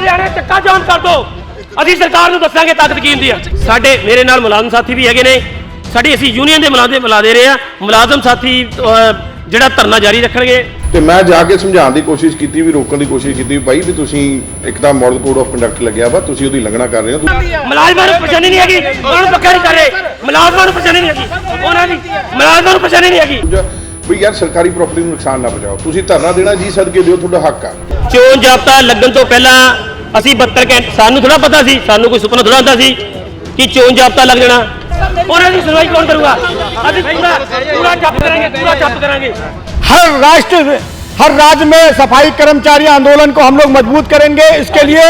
ਲੁਧਿਆਣੇ ਚੱਕਾ ਜਾਮ ਕਰ ਦੋ। ਅਸੀਂ ਸਰਕਾਰ ਨੂੰ ਦੱਸਾਂਗੇ ਤਾਕਤ ਕੀ ਹੁੰਦੀ ਆ। ਸਾਡੇ ਮੇਰੇ ਨਾਲ ਮੁਲਾਜ਼ਮ ਸਾਥੀ ਵੀ ਹੈਗੇ ਨੇ। ਸਾਡੀ ਅਸੀਂ ਯੂਨੀਅਨ ਦੇ ਮੁਲਾਜ਼ਮ ਮਿਲਾ ਦੇ ਰਹੇ ਆ। ਮੁਲਾਜ਼ਮ ਸਾਥੀ ਜਿਹੜਾ ਧਰਨਾ ਜਾਰੀ ਰੱਖਣਗੇ। ਤੇ ਮੈਂ ਜਾ ਕੇ ਸਮਝਾਉਣ ਦੀ ਕੋਸ਼ਿਸ਼ ਕੀਤੀ ਵੀ ਰੋਕਣ ਦੀ ਕੋਸ਼ਿਸ਼ ਕੀਤੀ ਵੀ ਭਾਈ ਵੀ ਤੁਸੀਂ ਇੱਕ ਤਾਂ ਮਾਡਲ ਕੋਡ ਆਫ ਕੰਡਕਟ ਲੱਗਿਆ ਵਾ ਤੁਸੀਂ ਉਹਦੀ ਲੰਘਣਾ ਕਰ ਰਹੇ ਹੋ। ਮੁਲਾਜ਼ਮਾਂ ਨੂੰ ਪਛਾਣੀ ਨਹੀਂ ਹੈਗੀ। ਉਹਨਾਂ ਨੂੰ ਪੱਕਾ ਨਹੀਂ ਕਰ ਰਹੇ। ਮੁਲਾਜ਼ਮਾਂ ਨੂੰ ਪਛਾਣੀ ਨਹੀਂ ਹੈਗੀ। ਉਹਨਾਂ ਦੀ ਮੁਲਾਜ਼ਮਾਂ ਨੂੰ ਪਛਾਣੀ ਨਹੀਂ ਹੈਗੀ। ਵੀ ਯਾਰ ਸਰਕਾਰੀ ਪ੍ਰਾਪਰਟੀ ਨੂੰ ਨੁਕਸਾਨ ਨਾ ਪਹੁੰਚਾਓ। ਤੁਸੀਂ ਧਰਨਾ ਦੇਣਾ ਜੀ ਸਦਕੇ ਦਿਓ ਤੁਹਾਡਾ ਹੱਕ ਆ। ਚੋਣ ਜਾਬਤਾ ਲੱਗਣ ਤੋਂ ਪਹਿਲਾਂ ਅਸੀਂ 72 ਘੰਟੇ ਸਾਨੂੰ ਥੋੜਾ ਪਤਾ ਸੀ ਸਾਨੂੰ ਕੋਈ ਸੁਪਨਾ ਥੋੜਾ ਹੁੰਦਾ ਸੀ ਕਿ ਚੋਣ ਜਾਬਤਾ ਲੱਗ ਜਾਣਾ ਉਹਨਾਂ ਦੀ ਸੁਣਵਾਈ ਕੌਣ ਕਰੂਗਾ ਅਸੀਂ ਪੂਰਾ ਪੂਰਾ ਚੱਪ ਕਰਾਂਗੇ ਪੂਰਾ ਚੱਪ ਕਰਾਂਗੇ हर राष्ट्र हर राज्य में सफाई कर्मचारी आंदोलन को हम लोग मजबूत करेंगे इसके लिए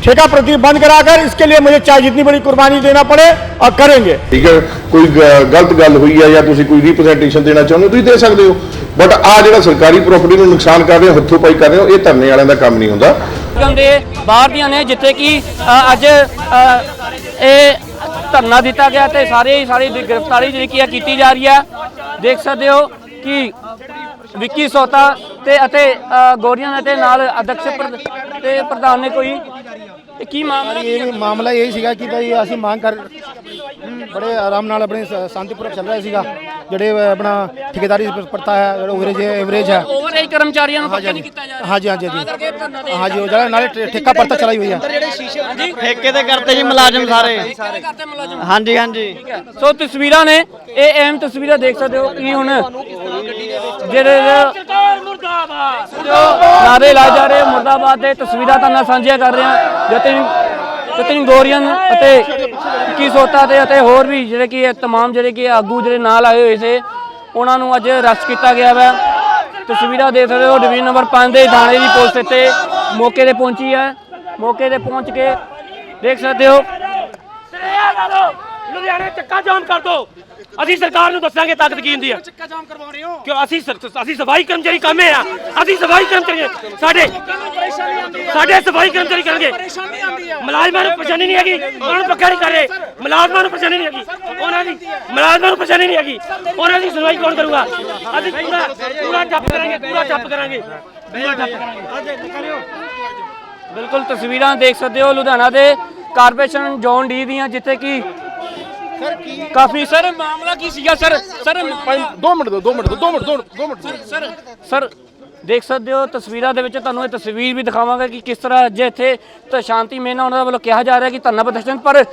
ठेका प्रति बंद कराकर इसके लिए मुझे चाहे जितनी बड़ी कुर्बानी देना पड़े और करेंगे ਠੀਕ ਹੈ ਕੋਈ ਗ- ਗਲਤ ਗੱਲ ਹੋਈ ਹੈ ਜਾਂ ਤੁਸੀਂ ਕੋਈ ਰਿਪਰੈਜ਼ੈਂਟੇਸ਼ਨ ਦੇਣਾ ਚਾਹੁੰਦੇ ਹੋ ਤੁਸੀਂ ਦੇ ਸਕਦੇ ਹੋ ਬਟ ਆ ਜਿਹੜਾ ਸਰਕਾਰੀ ਪ੍ਰਾਪਰਟੀ ਨੂੰ ਨੁਕਸਾਨ ਕਰ ਰਹੇ ਹੋ ਹੱਥੋਂ ਪਾਈ ਕਰ ਰਹੇ ਹੋ ਇਹ ਧਰਨੇ ਵਾਲਿਆਂ ਦਾ ਕੰਮ ਨਹੀਂ ਹੁੰਦਾ ਨਿਗਮ ਦੇ ਬਾਹਰ ਦੀਆਂ ਨੇ ਜਿੱਥੇ ਕਿ ਅ, ਅੱਜ ਅ, ਇਹ ਧਰਨਾ ਦਿੱਤਾ ਗਿਆ ਤੇ ਸਾਰੇ ਹੀ ਸਾਰੀ ਦੀ ਗ੍ਰਿਫਤਾਰੀ ਜਿਹੜੀ ਕੀ ਹੈ ਕੀਤੀ ਜਾ ਰਹੀ ਹੈ ਦੇਖ ਸਕਦੇ ਹੋ ਕਿ ਵਿੱਕੀ ਸੋਤਾ ਤੇ ਅਤੇ ਅ, ਗੋਰੀਆਂ ਦੇ ਨਾਲ ਅਧਿਕਸ਼ ਪ੍ਰ- ਤੇ ਪ੍ਰਧਾਨ ਨੇ ਕੋਈ ਇਹ ਕੀ ਮਾਮਲਾ ਕੀ ਹੈ? ਇਹ ਮਾਮਲਾ ਇਹ ਸੀਗਾ ਕਿ ਭਾਈ ਅਸੀਂ ਮੰਗ ਕਰ ਬੜੇ ਆਰਾਮ ਨਾਲ ਆਪਣੇ ਸ- ਸ਼ਾਂਤੀਪੂਰਵਕ ਚੱਲ ਰਿਹਾ ਸੀਗਾ। ਜਿਹੜੇ ਅ, ਆਪਣਾ ਠੇਕੇਦਾਰੀ ਪ੍ਰਥਾ ਹੈ ਜਿਹੜਾ ਐਵਰੇਜ ਐਵਰੇਜ ਹੈ। ਓਵਰਏਜ ਕਰਮਚਾਰੀਆਂ ਨੂੰ ਪੱਕਾ ਨਹੀਂ ਕੀਤਾ ਜਾ ਰਿਹਾ। ਹਾਂਜੀ ਹਾਂਜੀ ਤਾਂ ਕਰਕੇ ਹਾਂਜੀ ਧਰਨਾ ਦੇ ਹਾਂਜੀ। ਉਹ ਜਿਹੜਾ ਨਾਲੇ ਠੇ- ਠੇਕਾ ਪਰਤਾ ਚਲਾਈ ਹੋਈ ਹੈ। ਹਾਂਜੀ। ਠੇਕੇ ਤੇ ਕਰਤੇ ਜੀ ਮੁਲਾਜ਼ਮ ਸਾਰੇ। ਸਾਰੇ ਕਰਦੇ ਮੁਲਾਜ਼ਮ। ਹਾਂਜੀ ਹਾਂਜੀ। ਠੀਕ ਹੈ। ਸੋ ਤਸਵੀਰਾਂ ਨੇ ਇਹ ਅਹਿਮ ਤਸਵੀਰਾਂ ਦੇਖ ਸਕਦੇ ਹੋ ਕਿ ਹੁਣ ਜਿਹੜੇ ਮੁਰਦਾਬਾਦ ਜੋ ਨਾਰੇ ਲਾਏ ਜਾ ਰਹੇ ਮੁਰਦਾਬਾਦ ਦੇ ਤਸਵੀਰਾਂ ਤਾਂ ਨਾਲ ਸਾਂਝੀਆਂ ਕਰ ਰਹੇ ਹਾਂ ਜਤਿਨ ਜਤਿਨ ਗੋਰੀਅਨ ਅਤੇ ਕੀ ਸੋਤਾ ਤੇ ਅਤੇ ਹੋਰ ਵੀ ਜਿਹੜੇ ਕਿ ਇਹ तमाम ਜਿਹੜੇ ਕਿ ਆਗੂ ਜਿਹੜੇ ਨਾਲ ਆਏ ਹੋਏ ਸੀ ਉਹਨਾਂ ਨੂੰ ਅੱਜ ਅਰੈਸਟ ਕੀਤਾ ਗਿਆ ਵਾ ਤਸਵੀਰਾਂ ਦੇਖ ਸਕਦੇ ਹੋ ਡਿਵੀਜ਼ਨ ਨੰਬਰ 5 ਦੇ ਥਾਣੇ ਦੀ ਪੁਲਿਸ ਇੱਥੇ ਮੌਕੇ ਤੇ ਪਹੁੰਚੀ ਹੈ ਮੌਕੇ ਤੇ ਪਹੁੰਚ ਕੇ ਦੇਖ ਸਕਦੇ ਹੋ ਸਿਰਿਆ ਲਾ ਲਓ ਲੁਧਿਆਣੇ ਚੱਕਾ ਜਾਮ ਕਰ ਦੋ। ਅਸੀਂ ਸਰਕਾਰ ਨੂੰ ਦੱਸਾਂਗੇ ਤਾਕਤ ਕੀ ਹੁੰਦੀ ਆ। ਚੱਕਾ ਜਾਮ ਕਰਵਾ ਰਹੇ ਹੋ? ਕਿਉਂ ਅਸੀਂ ਅਸੀਂ ਸਫ਼ਾਈ ਕਰਮਚਾਰੀ ਕਾਮੇ ਆ। ਅਸੀਂ ਸਫ਼ਾਈ ਕਰਮਚਾਰੀ ਆ। ਸਾਡੇ ਸਾਡੇ ਸਫ਼ਾਈ ਕਰਮਚਾਰੀ ਕਰਨਗੇ। ਮੁਲਾਜ਼ਮਾਂ ਨੂੰ ਪਛਾਣੀ ਨਹੀਂ ਹੈਗੀ। ਉਹਨਾਂ ਨੂੰ ਪੱਕਾ ਨਹੀਂ ਕਰ ਰਹੇ। ਮੁਲਾਜ਼ਮਾਂ ਨੂੰ ਪਛਾਣੀ ਨਹੀਂ ਹੈਗੀ। ਉਹਨਾਂ ਦੀ ਮੁਲਾਜ਼ਮਾਂ ਨੂੰ ਪਛਾਣੀ ਨਹੀਂ ਹੈਗੀ। ਉਹਨਾਂ ਦੀ ਸੁਣਵਾਈ ਕੌਣ ਕਰੂਗਾ? ਅਸੀਂ ਪੂਰਾ ਪੂਰਾ ਚੱਪ ਕਰਾਂਗੇ ਪੂਰਾ ਚੱਪ ਕਰਾਂਗੇ। ਪੂਰਾ ਚੱਪ ਕਰਾਂਗੇ। ਬਿਲਕੁਲ ਤਸਵੀਰਾਂ ਦੇਖ ਸਕਦੇ ਹੋ ਲੁਧਿਆਣਾ ਦੇ ਕਾਰਪੋਰੇਸ਼ਨ ਜ਼ੋਨ ਡੀ ਦੀਆਂ ਜਿੱਥੇ ਕਿ ਕਾਫੀ ਸਰ ਮਾਮਲਾ ਕੀ ਸੀਗਾ ਸਰ? ਸਰ 2 ਮਿੰਟ ਦੋ 2 ਮਿੰਟ ਦੋ 2 ਮਿੰਟ 2 ਮਿੰਟ ਸਰ ਸਰ ਦੇਖ ਸਕਦੇ ਹੋ ਤਸਵੀਰਾਂ ਦੇ ਵਿੱਚ ਤੁਹਾਨੂੰ ਇਹ ਤਸਵੀਰ ਵੀ ਦਿਖਾਵਾਂਗੇ ਕਿ ਕਿਸ ਤਰ੍ਹਾਂ ਅੱਜ ਇੱਥੇ ਤਾਂ ਸ਼ਾਂਤੀ ਮੇਨਾ ਉਹਨਾਂ ਵੱਲੋਂ ਕਿਹਾ ਜਾ ਰਿਹਾ ਕਿ ਧਰਨਾ ਪ੍ਰਦਰਸ਼ਨ ਪਰ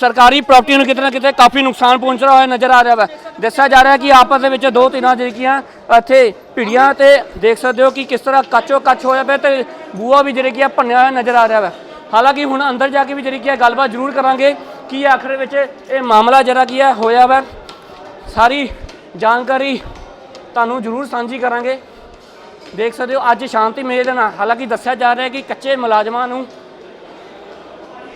ਸਰਕਾਰੀ ਪ੍ਰਾਪਰਟੀ ਨੂੰ ਕਿਤੇ ਨਾ ਕਿਤੇ ਕਾਫੀ ਨੁਕਸਾਨ ਪਹੁੰਚ ਰਿਹਾ ਹੋਇਆ ਨਜ਼ਰ ਆ ਰਿਹਾ ਹੈ ਦੱਸਿਆ ਜਾ ਰਿਹਾ ਕਿ ਆਪਸ ਦੇ ਵਿੱਚ ਦੋ ਤਿੰਨਾਂ ਜਿਹੜੀਆਂ ਇੱਥੇ ਭਿੜੀਆਂ ਤੇ ਦੇਖ ਸਕਦੇ ਹੋ ਕਿ ਕਿਸ ਤਰ੍ਹਾਂ ਕੱਚੋ ਕੱਚ ਹੋਇਆ ਪਿਆ ਤੇ ਬੂਆ ਵੀ ਜਿਹੜੀ ਕੀ ਆ ਭੰਨਿਆ ਹੋਇਆ ਨਜ਼ਰ ਆ ਰਿਹਾ ਹੈ ਹਾਲਾਂਕਿ ਹੁਣ ਅੰਦਰ ਜਾ ਕੇ ਵੀ ਜਿਹੜੀ ਕੀ ਹੈ ਗੱਲਬਾਤ ਜ਼ਰੂਰ ਕਰਾਂਗੇ। ਕੀ ਆਖਰ ਵਿੱਚ ਇਹ ਮਾਮਲਾ ਜਿਹੜਾ ਕੀ ਹੈ ਹੋਇਆ ਵਾ, ਸਾਰੀ ਜਾਣਕਾਰੀ ਤੁਹਾਨੂੰ ਜ਼ਰੂਰ ਸਾਂਝੀ ਕਰਾਂਗੇ। ਦੇਖ ਸਕਦੇ ਹੋ, ਅੱਜ ਸ਼ਾਂਤੀ ਮੇਲ ਦੇ ਨਾਲ, ਹਾਲਾਂਕਿ ਦੱਸਿਆ ਜਾ ਰਿਹਾ ਹੈ ਕਿ ਕੱਚੇ ਮੁਲਾਜ਼ਮਾਂ ਨੂੰ,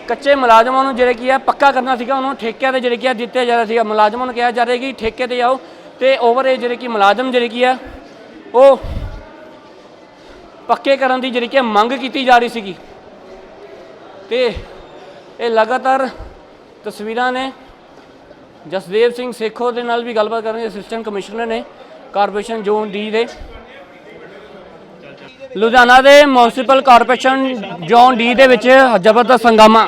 ਕੱਚੇ ਮੁਲਾਜ਼ਮਾਂ ਨੂੰ ਜਿਹੜੇ ਕੀ ਹੈ ਪੱਕਾ ਕਰਨਾ ਸੀਗਾ, ਉਹਨਾਂ ਨੂੰ ਠੇਕਿਆਂ ਤੇ ਜਿਹੜੇ ਕੀ ਹੈ ਦਿੱਤੇ ਜਾ ਰਿਹਾ ਸੀਗਾ। ਮੁਲਾਜ਼ਮਾਂ ਨੂੰ ਕਿਹਾ ਜਾ ਰਿਹਾ ਕਿ ਠੇਕੇ ਤੇ ਆਓ ਤੇ ਓਵਰ ਏ ਜਿਹੜੇ ਕੀ ਮੁਲਾਜ਼ਮ ਜਿਹੜੇ ਕੀ ਹੈ ਉਹ ਪੱਕੇ ਕਰਨ ਦੀ ਜਿਹੜੀ ਕਿ ਮੰਗ ਕੀਤੀ ਜਾ ਰਹੀ ਸੀਗੀ। ਤੇ ਇਹ ਲਗਾਤਾਰ ਤਸਵੀਰਾਂ ਨੇ। ਜਸਦੇਵ ਸਿੰਘ ਸੇਖੋ ਦੇ ਨਾਲ ਵੀ ਗੱਲਬਾਤ ਕਰਾਂਗੇ ਅਸਿਸਟੈਂਟ ਕਮਿਸ਼ਨਰ ਨੇ ਕਾਰਪੋਰੇਸ਼ਨ ਜ਼ੋਨ ਡੀ ਦੇ। ਲੁਧਿਆਣਾ ਦੇ ਮਿਊਨਿਸਪਲ ਕਾਰਪੋਰੇਸ਼ਨ ਜ਼ੋਨ ਡੀ ਦੇ ਵਿੱਚ ਜ਼ਬਰਦਸਤ ਹੰਗਾਮਾ।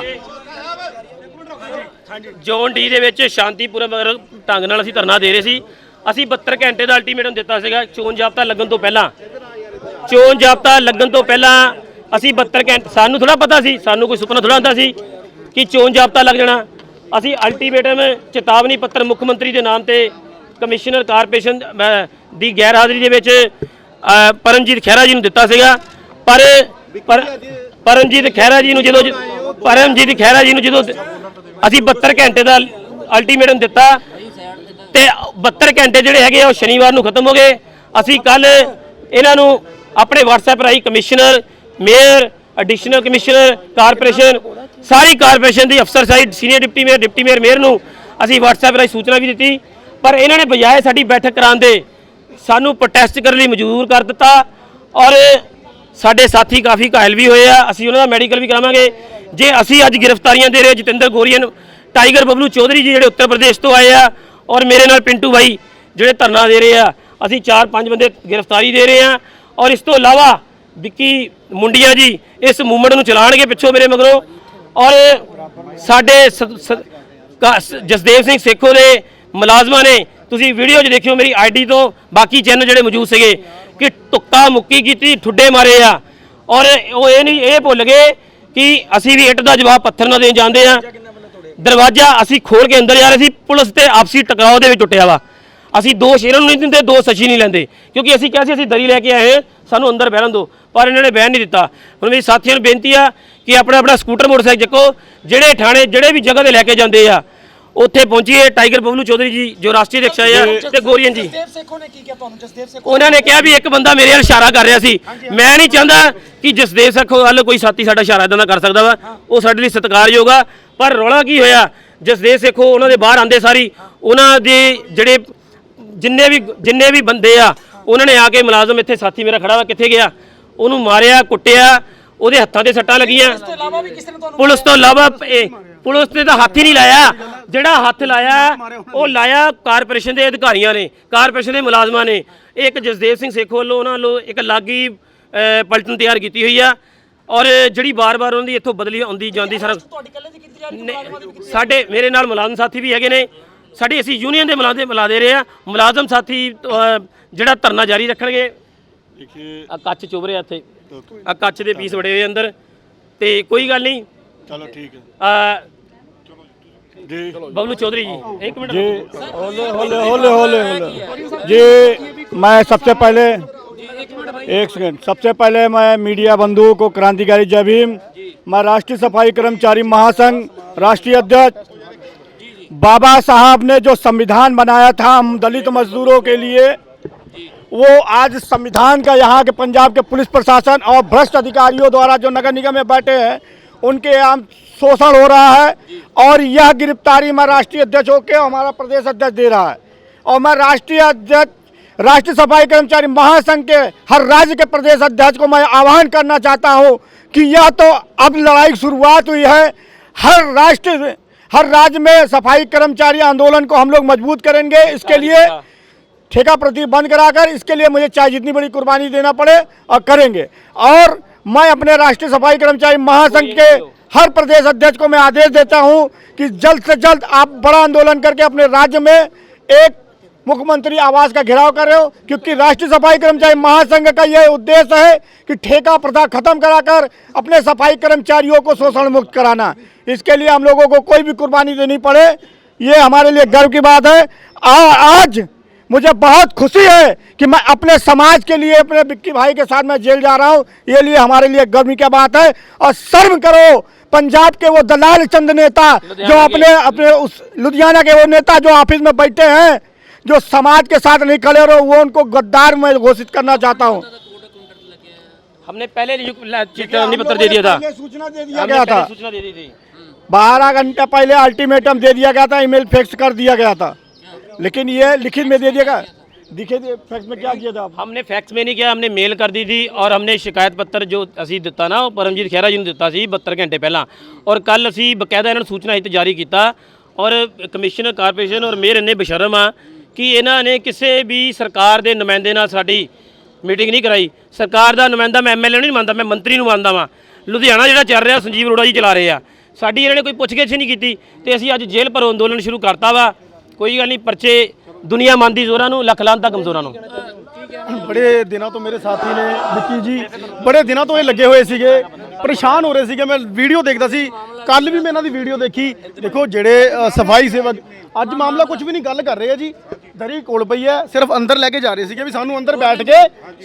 ਜ਼ੋਨ ਡੀ ਦੇ ਵਿੱਚ ਸ਼ਾਂਤੀਪੂਰਨ ਢੰਗ ਨਾਲ ਅਸੀਂ ਧਰਨਾ ਦੇ ਰਹੇ ਸੀ। ਅਸੀਂ 72 ਘੰਟੇ ਦਾ ਅਲਟੀਮੇਟਮ ਦਿੱਤਾ ਸੀਗਾ, ਚੋਣ ਜਾਬਤਾ ਲੱਗਣ ਤੋਂ ਪਹਿਲਾਂ। ਚੋਣ ਜਾਬਤਾ ਲੱਗਣ ਤੋਂ ਪਹਿਲਾਂ ਅਸੀਂ 72 ਘੰਟੇ ਸਾਨੂੰ ਥੋੜਾ ਪਤਾ ਸੀ, ਸਾਨੂੰ ਕੋਈ ਸੁਪਨਾ ਥੋੜਾ ਹੁੰਦਾ ਸੀ ਕਿ ਚੋਣ ਜਾਬਤਾ ਲੱਗ ਜਾਣਾ। ਅਸੀਂ ਅਲਟੀਮੇਟਮ ਚੇਤਾਵਨੀ ਪੱਤਰ ਮੁੱਖ ਮੰਤਰੀ ਦੇ ਨਾਮ ਤੇ ਕਮਿਸ਼ਨਰ ਕਾਰਪੋਰੇਸ਼ਨ ਦੀ ਗੈਰ ਹਾਜ਼ਰੀ ਦੇ ਵਿੱਚ ਪਰਮਜੀਤ ਖਹਿਰਾ ਜੀ ਨੂੰ ਦਿੱਤਾ ਸੀਗਾ। ਪਰ ਪਰਮਜੀਤ ਖਹਿਰਾ ਜੀ ਨੂੰ ਜਦੋਂ ਪਰਮਜੀਤ ਖਹਿਰਾ ਜੀ ਨੂੰ ਜਦੋਂ ਅਸੀਂ 72 ਘੰਟੇ ਦਾ ਅਲਟੀਮੇਟਮ ਦਿੱਤਾ ਤੇ 72 ਘੰਟੇ ਜਿਹੜੇ ਹੈਗੇ ਆ ਉਹ ਸ਼ਨੀਵਾਰ ਨੂੰ ਖਤਮ ਹੋ ਗਏ। ਅਸੀਂ ਕੱਲ ਇਹਨਾਂ ਨੂੰ ਆਪਣੇ WhatsApp ਰਾਹੀਂ commissioner, mayor additional commissioner corporation ਸਾਰੀ ਕਾਰਪੋਰੇਸ਼ਨ ਦੀ ਅਫਸਰ side senior deputy mayor deputy mayor mayor ਨੂੰ ਅਸੀਂ WhatsApp ਰਾਹੀਂ ਸੂਚਨਾ ਵੀ ਦਿੱਤੀ। ਪਰ ਇਹਨਾਂ ਨੇ ਬਜਾਏ ਸਾਡੀ ਬੈਠਕ ਕਰਾਉਣ ਦੇ ਸਾਨੂੰ ਪ੍ਰੋਟੈਸਟ ਕਰਨ ਲਈ ਮਜਬੂਰ ਕਰ ਦਿੱਤਾ ਔਰ ਸਾਡੇ ਸਾਥੀ ਕਾਫੀ ਘਾਇਲ ਵੀ ਹੋਏ ਆ। ਅਸੀਂ ਉਹਨਾਂ ਦਾ ਮੈਡੀਕਲ ਵੀ ਕਰਾਵਾਂਗੇ। ਜੇ ਅਸੀਂ ਅੱਜ ਗ੍ਰਿਫਤਾਰੀਆਂ ਦੇ ਰਹੇ ਜਤਿੰਦਰ ਗੋਰੀਅਨ, ਟਾਈਗਰ ਬਬਲੂ ਚੌਧਰੀ ਜੀ ਜਿਹੜੇ ਉੱਤਰ ਪ੍ਰਦੇਸ਼ ਤੋਂ ਆਏ ਆ ਔਰ ਮੇਰੇ ਨਾਲ ਪਿੰਟੂ ਭਾਈ ਜਿਹੜੇ ਧਰਨਾ ਦੇ ਰਹੇ ਆ, ਅਸੀਂ 4-5 ਬੰਦੇ ਗ੍ਰਿਫਤਾਰੀ ਦੇ ਰਹੇ ਆ ਔਰ ਇਸ ਤੋਂ ਇਲਾਵਾ ਵਿੱਕੀ ਮੁੰਡੀਆਂ ਜੀ ਇਸ ਮੂਵਮੈਂਟ ਨੂੰ ਚਲਾਣਗੇ ਪਿੱਛੋਂ ਮੇਰੇ ਮਗਰੋਂ। ਔਰ ਸਾਡੇ ਸ- ਸ- ਜਸਦੇਵ ਸਿੰਘ ਸੇਖੋ ਦੇ ਮੁਲਾਜ਼ਮਾਂ ਨੇ, ਤੁਸੀਂ ਵੀਡੀਓ 'ਚ ਦੇਖਿਓ ਮੇਰੀ ਆਈਡੀ ਤੋਂ, ਬਾਕੀ ਚੈਨਲ ਜਿਹੜੇ ਮੌਜੂਦ ਸੀਗੇ, ਕਿ ਟੁੱਕਾ ਮੁੱਕੀ ਕੀਤੀ, ਠੁੱਡੇ ਮਾਰੇ ਆ। ਔਰ ਉਹ ਇਹ ਨਹੀਂ, ਇਹ ਭੁੱਲ ਗਏ ਕਿ ਅਸੀਂ ਵੀ ਇੱਟ ਦਾ ਜਵਾਬ ਪੱਥਰ ਨਾਲ ਦੇਣ ਜਾਂਦੇ ਆ ਦਰਵਾਜ਼ਾ ਅਸੀਂ ਖੋਲ ਕੇ ਅੰਦਰ ਜਾ ਰਹੇ ਸੀ, ਪੁਲਿਸ ਤੇ ਆਪਸੀ ਟਕਰਾਓ ਦੇ ਵਿੱਚ ਟੁੱਟਿਆ ਵਾ। ਅਸੀਂ ਦੋਸ਼ ਇਹਨਾਂ ਨੂੰ ਨਹੀਂ ਦਿੰਦੇ ਦੋ ਸੱਚੀ ਨਹੀਂ ਲੈਂਦੇ। ਕਿਉਂਕਿ ਅਸੀਂ ਕਿਹਾ ਸੀ ਅਸੀਂ ਦਰੀ ਲੈ ਕੇ ਆਏ ਹਾਂ ਸਾਨੂੰ ਅੰਦਰ ਬਹਿਣ ਦਿਓ। ਪਰ ਇਹਨਾਂ ਨੇ ਬਹਿਣ ਨਹੀਂ ਦਿੱਤਾ। ਹੁਣ ਮੇਰੀ ਸਾਥੀਆਂ ਨੂੰ ਬੇਨਤੀ ਆ ਕਿ ਆਪਣਾ ਆਪਣਾ ਸਕੂਟਰ ਮੋਟਰਸਾਈਕਲ ਚੱਕੋ ਜਿਹੜੇ ਥਾਣੇ ਜਿਹੜੇ ਵੀ ਜਗ੍ਹਾ ਤੇ ਲੈ ਕੇ ਜਾਂਦੇ ਆ ਉੱਥੇ ਪਹੁੰਚੀਏ। ਟਾਈਗਰ ਬਬਲੂ ਚੌਧਰੀ ਜੀ ਜੋ ਰਾਸ਼ਟਰੀ ਅਧਿਕਸ਼ ਆ ਤੇ ਗੋਰੀਅਨ ਜੀ। ਜਸਦੇਵ ਸੇਖੋ ਨੇ ਕੀ ਕਿਹਾ ਤੁਹਾਨੂੰ? ਜਸਦੇਵ ਸੇਖੋ ਉਹਨਾਂ ਨੇ ਕਿਹਾ ਵੀ ਇੱਕ ਬੰਦਾ ਮੇਰੇ ਵੱਲ ਇਸ਼ਾਰਾ ਕਰ ਰਿਹਾ ਸੀ। ਮੈਂ ਨਹੀਂ ਚਾਹੁੰਦਾ ਕਿ ਜਸਦੇਵ ਸਖੋ ਵੱਲ ਕੋਈ ਸਾਥੀ ਸਾਡਾ ਇਸ਼ਾਰਾ ਇਦਾਂ ਦਾ ਕਰ ਸਕਦਾ ਵਾ। ਉਹ ਸਾਡੇ ਲਈ ਸਤਿਕਾਰਯੋਗ ਆ। ਪਰ ਰੌਲਾ ਕੀ ਹੋਇਆ? ਜਸਦੇਵ ਸੇਖੋ ਉਹਨਾਂ ਦੇ ਬਾਹਰ ਆਂਦੇ ਸਾਰੀ। ਉਹਨਾਂ ਦੇ ਜਿਹੜੇ ਜਿੰਨੇ ਵੀ ਜਿੰਨੇ ਵੀ ਬੰਦੇ ਆ ਉਹਨਾਂ ਨੇ ਆ ਕੇ ਮੁਲਾਜ਼ਮ ਇੱਥੇ ਸਾਥੀ ਮੇਰਾ ਖੜਾ ਵਾ ਕਿੱਥੇ ਗਿਆ? ਉਹਨੂੰ ਮਾਰਿਆ ਕੁੱਟਿਆ ਉਹਦੇ ਹੱਥਾਂ ਤੇ ਸੱਟਾਂ ਲੱਗੀਆਂ। ਇਸ ਤੋਂ ਇਲਾਵਾ ਵੀ ਕਿਸੇ ਨੇ ਤੁਹਾਨੂੰ ਪੁਲਿਸ ਤੋਂ ਇਲਾਵਾ ਇਹ ਪੁਲਿਸ ਨੇ ਤਾਂ ਹੱਥ ਹੀ ਨਹੀਂ ਲਾਇਆ। ਜਿਹੜਾ ਹੱਥ ਲਾਇਆ ਉਹ ਲਾਇਆ ਕਾਰਪੋਰੇਸ਼ਨ ਦੇ ਅਧਿਕਾਰੀਆਂ ਨੇ ਕਾਰਪੋਰੇਸ਼ਨ ਦੇ ਮੁਲਾਜ਼ਮਾਂ ਨੇ। ਇਹ ਇੱਕ ਜਸਦੇਵ ਸਿੰਘ ਸੇਖੋ ਵੱਲੋਂ ਉਹਨਾਂ ਵੱਲੋਂ ਇੱਕ ਲਾਗੀ ਪਲਟਨ ਤਿਆਰ ਕੀਤੀ ਹੋਈ ਆ। ਔਰ ਜਿਹੜੀ ਬਾਰ-ਬਾਰ ਉਹਨਾਂ ਦੀ ਇੱਥੋਂ ਬਦਲੀ ਆਉਂਦੀ ਜਾਂਦੀ ਸਾਰਾ ਤੁਹਾਡੀ ਕੱਲੇ ਦੀ ਕੀਤੀ ਜਾ ਰਹੀ ਹੈ ਨੇ- ਮੁਲਾਜ਼ਮਾਂ ਦੀ ਵੀ ਕੀਤੀ ਸਾਡੇ ਮੇਰੇ ਨਾਲ ਮੁਲਾਜ਼ਮ ਸਾਥੀ ਵੀ ਹੈਗੇ ਨੇ। ਸਾਡੀ ਅਸੀਂ ਯੂਨੀਅਨ ਦੇ ਮੁਲਾਜ਼ਮ ਮਿਲਾ ਦੇ ਰਹੇ ਆ ਮੁਲਾਜ਼ਮ ਸਾਥੀ ਅਹ, ਜਿਹੜਾ ਧਰਨਾ ਜਾਰੀ ਰੱਖਣਗੇ ਆ ਕੱਚ ਚੁਭ ਰਿਹਾ ਇੱਥੇ ਆ ਕੱਚ ਦੇ ਪੀਸ ਬੜੇ ਹੋਏ ਅੰਦਰ ਤੇ ਕੋਈ ਗੱਲ ਨਹੀਂ ਚਲੋ ਠੀਕ ਹੈ ਆ ਜੀ ਬਬਲੂ ਚੌਧਰੀ ਜੀ ਇੱਕ ਮਿੰਟ होले होले होले होले होले जी मैं सबसे पहले एक सेकंड सबसे पहले मैं मीडिया बंधुओं को क्रांतिकारी जय भीम मैं राष्ट्रीय सफाई कर्मचारी महासंघ राष्ट्रीय अध्यक्ष बाबा साहब ने जो संविधान बनाया था हम दलित मजदूरों के लिए, वो आज संविधान का यहाँ के पंजाब के पुलिस प्रशासन और भ्रष्ट अधिकारियों द्वारा जो नगर निगम में बैठे हैं, उनके यहाँ शोषण हो रहा है और यह गिरफ्तारी मैं राष्ट्रीय अध्यक्ष होकर हमारा प्रदेश अध्यक्ष दे रहा है। और मैं राष्ट्रीय अध्यक्ष, राष्ट्रीय सफ़ाई कर्मचारी महासंघ के हर राज्य के प्रदेश अध्यक्ष को मैं आह्वान करना चाहता हूँ कि यह तो अब लड़ाई की शुरुआत हुई है। हर राष्ट्र हर राज्य में सफ़ाई कर्मचारी आंदोलन को हम लोग मज़बूत करेंगे। इसके लिए ठेका प्रति बंद कराकर इसके लिए मुझे चाहे जितनी बड़ी कुर्बानी देना पड़े और करेंगे। और मैं अपने राष्ट्रीय सफ़ाई कर्मचारी महासंघ के हर प्रदेश अध्यक्ष को मैं आदेश देता हूँ कि जल्द से जल्द आप बड़ा आंदोलन करके अपने राज्य में एक मुख्यमंत्री आवास का घेराव कर रहे हो क्योंकि राष्ट्रीय सफ़ाई कर्मचारी महासंघ का यह उद्देश्य है कि ठेका प्रथा खत्म कराकर अपने सफ़ाई कर्मचारियों को शोषण मुक्त कराना। इसके लिए हम लोगों को कोई भी कुर्बानी देनी पड़े ये हमारे लिए गर्व की बात है। आ- आज मुझे बहुत खुशी है कि मैं अपने समाज के लिए अपने विक्की भाई के साथ मैं जेल जा रहा हूँ। ये लिए हमारे लिए गर्व की बात है। और शर्म करो पंजाब के वो दलाल चंद नेता जो अपने अपने उस लुधियाना के वो नेता जो ऑफ़िस में बैठे हैं जो समाज के साथ नहीं खड़े रहो वो उनको गद्दार मैं घोषित करना चाहता हूँ हमने पहले नियुक्त- ला- चेतावनी पत्र दे दिया था पहले सूचना दे दिया हमने गया पहले था सूचना दे दी थी बारह घंटे पहले अल्टीमेटम दे दिया गया था ईमेल फैक्स कर दिया गया था लेकिन ये लिखित में दे दिया गया दिखे फैक्स में क्या किया था आप हमने ਫੈਕਸ में नहीं किया हमने मेल कर दी थी और हमने ਸ਼ਿਕਾਇਤ ਪੱਤਰ ਜੋ ਅਸੀਂ ਦਿੱਤਾ ਨਾ ਉਹ ਪਰਮਜੀਤ ਖਹਿਰਾ ਜੀ ਨੂੰ ਦਿੱਤਾ ਸੀ 72 ਘੰਟੇ ਪਹਿਲਾਂ ਔਰ ਕੱਲ ਅਸੀਂ ਬਕਾਇਦਾ ਇਹਨਾਂ ਨੂੰ ਸੂਚਨਾ ਹਿੱਤ ਜਾਰੀ ਕੀਤਾ ਔਰ ਕਮਿਸ਼ਨਰ ਕਾਰਪੋਰੇਸ਼ਨ ਔਰ ਮੇਅਰ ਇੰਨੇ ਬਸ਼ਰਮ ਆ ਕਿ ਇਹਨਾਂ ਨੇ ਕਿਸੇ ਵੀ ਸਰਕਾਰ ਦੇ ਨੁਮਾਇੰਦੇ ਨਾਲ ਸਾਡੀ ਮੀਟਿੰਗ ਨਹੀਂ ਕਰਾਈ। ਸਰਕਾਰ ਦਾ ਨੁਮਾਇੰਦਾ ਮੈਂ ਐਮਐਲਏ ਨਹੀਂ ਮੰਨਦਾ, ਮੈਂ ਮੰਤਰੀ ਨੂੰ ਮੰਨਦਾ ਵਾਂ। ਲੁਧਿਆਣਾ ਜਿਹੜਾ ਚੱਲ ਰਿਹਾ, ਸੰਜੀਵ ਅਰੋੜਾ ਜੀ ਚਲਾ ਰਹੇ ਆ। ਸਾਡੀ ਇਹਨਾਂ ਨੇ ਕੋਈ ਪੁੱਛਗਿੱਛ ਨਹੀਂ ਕੀਤੀ ਤੇ ਅਸੀਂ ਅੱਜ ਜੇਲ੍ਹ ਭਰੋ ਅੰਦੋਲਨ ਸ਼ੁਰੂ ਕਰਤਾ ਵਾ। ਕੋਈ ਗੱਲ ਨਹੀਂ, ਪਰਚੇ ਦੁਨੀਆ ਮੰਨਦੀ ਜ਼ੋਰਾਂ ਨੂੰ, ਲੱਖ ਲਾਂਤਾ ਕਮਜ਼ੋਰਾਂ ਨੂੰ। ਬੜੇ ਦਿਨਾਂ ਤੋਂ ਮੇਰੇ ਸਾਥੀ ਨੇ ਵਿੱਕੀ ਜੀ, ਬੜੇ ਦਿਨਾਂ ਤੋਂ ਇਹ ਲੱਗੇ ਹੋਏ ਸੀਗੇ, ਪਰੇਸ਼ਾਨ ਹੋ ਰਹੇ ਸੀਗੇ। ਮੈਂ ਵੀਡੀਓ ਦੇਖਦਾ ਸੀ ਕੱਲ ਵੀ ਮੈਂ ਇਹਨਾਂ ਦੀ ਵੀਡੀਓ ਦੇਖੀ। ਦੇਖੋ, ਜਿਹੜੇ ਸਫ਼ਾਈ ਸੇਵਕ, ਅੱਜ ਮਾਮਲਾ ਕੁਝ ਵੀ ਨਹੀਂ, ਗੱਲ ਕਰ ਰਹੇ ਆ ਜੀ। ਦਰੀ ਕੋਲ ਪਈ ਹੈ ਸਿਰਫ ਅੰਦਰ ਲੈ ਕੇ ਜਾ ਰਹੇ ਸੀਗੇ ਵੀ ਸਾਨੂੰ ਅੰਦਰ ਬੈਠ ਕੇ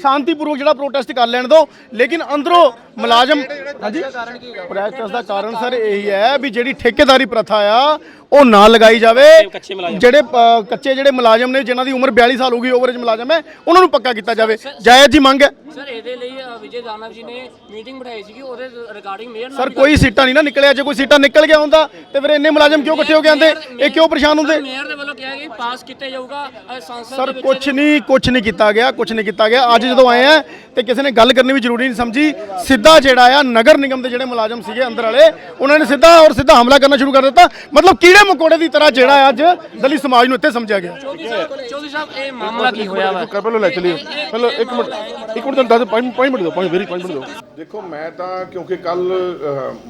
ਸ਼ਾਂਤੀਪੂਰਵਕ ਜਿਹੜਾ ਪ੍ਰੋਟੈਸਟ ਕਰ ਲੈਣ ਦਿਓ। ਲੇਕਿਨ ਅੰਦਰੋਂ ਮੁਲਾਜ਼ਮ ਹਾਂਜੀ? ਪ੍ਰੋਟੈਸਟ ਦਾ ਕਾਰਨ ਸਰ ਇਹੀ ਹੈ ਵੀ ਜਿਹੜੀ ਠੇਕੇਦਾਰੀ ਪ੍ਰਥਾ ਆ ਉਹ ਨਾ ਲਗਾਈ ਜਾਵੇ। ਜਿਹੜੇ ਕੱਚੇ ਜਿਹੜੇ ਮੁਲਾਜ਼ਮ ਨੇ ਜਿਨ੍ਹਾਂ ਦੀ ਉਮਰ 42 ਸਾਲ ਹੋ ਗਈ ਓਵਰੇਜ ਮੁਲਾਜ਼ਮ ਹੈ ਉਹਨਾਂ ਨੂੰ ਪੱਕਾ ਕੀਤਾ ਜਾਵੇ। ਜਾਇਜ਼ ਜੀ ਮੰਗ ਹੈ। ਸਰ ਇਹਦੇ ਲਈ ਵਿਜੇ ਦਾਨਵ ਜੀ ਨੇ ਮੀਟਿੰਗ ਬਿਠਾਈ ਸੀਗੀ ਉਹਦੇ ਰਿਗਾਰਡਿੰਗ ਮੇਅਰ ਸਰ ਕੋਈ ਸੀਟਾਂ ਨਹੀਂ ਨਾ ਨਿਕਲਿਆ ਜੇ ਕੋਈ ਸੀਟਾਂ ਨਿਕਲ ਗਿਆ ਹੁੰਦਾ ਤੇ ਫਿਰ ਇੰਨੇ ਮੁਲਾਜ਼ਮ ਕਿਉਂ ਇਕੱਠੇ ਹੋ ਕੇ ਆਂਦੇ ਇਹ ਕਿਉਂ ਪਰੇਸ਼ਾਨ ਹੁੰਦੇ? ਮੇਅਰ ਦੇ ਵੱਲੋਂ ਕਿਹਾ ਗਿਆ ਕਿ ਪਾਸ ਕੀਤਾ ਜਾਊਗਾ। ਸੰਸਦ ਸਰ ਕੁਝ ਨਹੀਂ ਕੁਝ ਨਹੀਂ ਕੀਤਾ ਗਿਆ ਕੁਝ ਨਹੀਂ ਕੀਤਾ ਗਿਆ। ਅੱਜ ਜਦੋਂ ਆਏ ਆ ਤੇ ਕਿਸੇ ਨੇ ਗੱਲ ਕਰਨੀ ਵੀ ਜ਼ਰੂਰੀ ਨਹੀਂ ਸਮਝੀ ਸਿੱਧਾ ਜਿਹੜਾ ਆ ਨਗਰ ਨਿਗਮ ਦੇ ਜਿਹੜੇ ਮੁਲਾਜ਼ਮ ਸੀਗੇ ਅੰਦਰ ਵਾਲੇ ਉਹਨਾਂ ਨੇ ਸਿੱਧਾ ਔਰ ਸਿੱਧਾ ਹਮਲਾ ਕਰਨਾ ਸ਼ੁਰੂ ਕਰ ਦਿੱਤਾ। ਮਤਲਬ ਕੀੜੇ ਮਕੌੜੇ ਦੀ ਤਰ੍ਹਾਂ ਜਿਹੜਾ ਆ ਅੱਜ ਦਲਿਤ ਸਮਾਜ ਨੂੰ ਇੱਥੇ ਸਮਝਿਆ ਗਿਆ। ਚੌਧਰੀ ਸਾਹਿਬ ਇਹ ਮਾਮਲਾ ਕੀ ਹੋਇਆ ਵਾ? ਪਹਿਲਾਂ ਲੈ ਚਲਿਓ ਪਹਿਲਾਂ ਇੱਕ ਮਿੰਟ ਇੱਕ ਮਿੰਟ ਤੁਹਾਨੂੰ ਦੱਸ 5 ਮਿੰਟ ਦਿਓ 5 ਵੈਰੀ 5 ਮਿੰਟ ਦਿਓ। ਦੇਖੋ ਮੈਂ ਤਾਂ ਕਿਉਂਕਿ ਕੱਲ